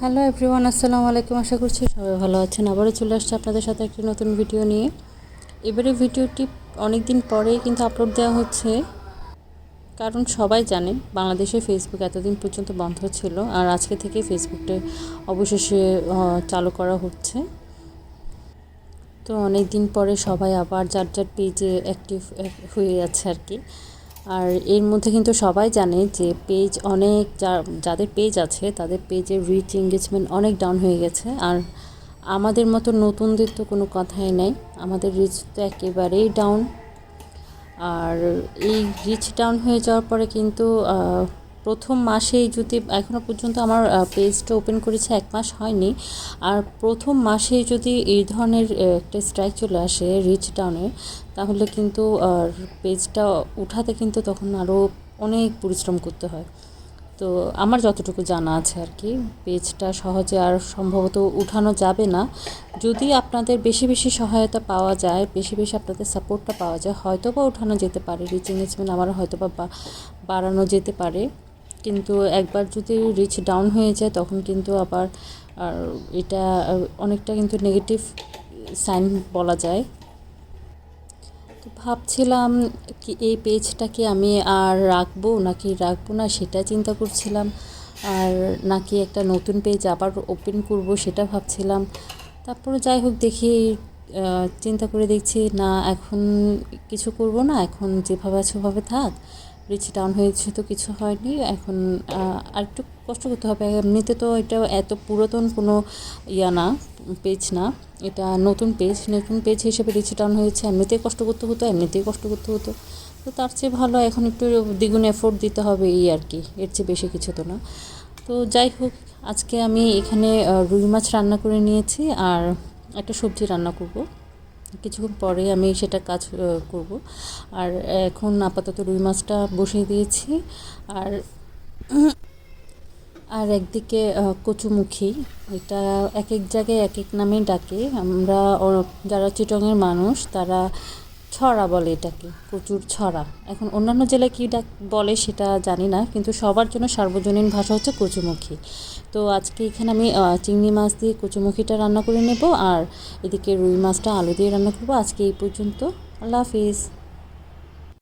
Hello everyone, আসসালামু আলাইকুম। আশা করছি সবাই ভালো আছেন। আবারও চলে আসছে আপনাদের সাথে একটি নতুন ভিডিও নিয়ে। এবারে ভিডিওটি অনেক দিন পরেই কিন্তু আপলোড দেওয়া হচ্ছে। কারণ সবাই জানে, বাংলাদেশে ফেসবুক এতদিন পর্যন্ত বন্ধ ছিল আর আজকে থেকে ফেসবুকটা অবশেষে চালু করা হচ্ছে। তো অনেক দিন পরে সবাই আবার যার যার পেজে অ্যাক্টিভ হয়ে যাচ্ছে আর কি। আর এর মধ্যে কিন্তু সবাই জানে যে পেজ অনেক যাদের পেজ আছে, তাদের পেজের রিচ এঙ্গেজমেন্ট অনেক ডাউন হয়ে গেছে। আর আমাদের মতো নতুনদের তো কোনো কথাই নাই। আমাদের রিচ তো একেবারেই ডাউন আর এই রিচ ডাউন হয়ে যাওয়ার পরে কিন্তু প্রথম মাসেই যদি এখনও পর্যন্ত আমার পেজটা ওপেন করেছে, এক মাস হয়নি। আর প্রথম মাসেই যদি এই ধরনের একটা স্ট্রাইক চলে আসে রিচ ডাউনের তাহলে কিন্তু, আর পেজটা উঠাতে কিন্তু তখন আরও অনেক পরিশ্রম করতে হয়। তো আমার যতটুকু জানা আছে আর কি পেজটা সহজে আর সম্ভবত উঠানো যাবে না। যদি আপনাদের বেশি বেশি সহায়তা পাওয়া যায়, বেশি বেশি আপনাদের সাপোর্টটা পাওয়া যায় হয়তো বা উঠানো যেতে পারে রিচ এঙ্গেজমেন্ট আমার হয়তো বা- বাড়ানো যেতে পারে। কিন্তু একবার যদি রিচ ডাউন হয়ে যায়, তখন কিন্তু আবার আর এটা অনেকটা কিন্তু নেগেটিভ সাইন বলা যায়। তো ভাবছিলাম কি এই পেজটাকে আমি আর রাখব, নাকি রাখব না সেটা চিন্তা করছিলাম। আর নাকি একটা নতুন পেজ আবার ওপেন করব সেটা ভাবছিলাম। তারপরে যাই হোক দেখি চিন্তা করে দেখছি, না, এখন কিছু করব না, এখন যেভাবে আছে ওভাবে থাক। রিচ ডাউন হয়েছে তো কিছু হয়নি। এখন আর একটু কষ্ট করতে হবে। এমনিতে তো এটা এত পুরাতন কোনো ইয়া না পেজ না। এটা নতুন পেজ নতুন পেজ হিসেবে রিচ ডাউন হয়েছে। এমনিতেই কষ্ট করতে হতো, এমনিতেই কষ্ট করতে হতো। তো তার চেয়ে ভালো এখন একটু দ্বিগুণ এফোর্ট দিতে হবে এই আর কি। এর চেয়ে বেশি কিছু তো না। তো যাই হোক, আজকে আমি এখানে রুই মাছ রান্না করে নিয়েছি আর একটা সবজি রান্না করব। কিছুক্ষণ পরে আমি সেটা কাজ করব। আর এখন আপাতত রুই মাছটা বসিয়ে দিয়েছি। আর আর একদিকে কচুমুখী। এটা এক এক জায়গায় এক এক নামে ডাকে। আমরা যারা চিটংয়ের মানুষ, তারা ছড়া বলে এটাকে, প্রচুর ছড়া। এখন অন্যান্য জেলায় কী ডাক বলে সেটা জানি না, কিন্তু সবার জন্য সার্বজনীন ভাষা হচ্ছে কচুমুখী। তো আজকে এখানে আমি চিংড়ি মাছ দিয়ে কচুমুখিটা রান্না করে নেব আর এদিকে রুই মাছটা আলু দিয়ে রান্না করব। আজকে এই পর্যন্ত। আল্লাহ হাফিজ।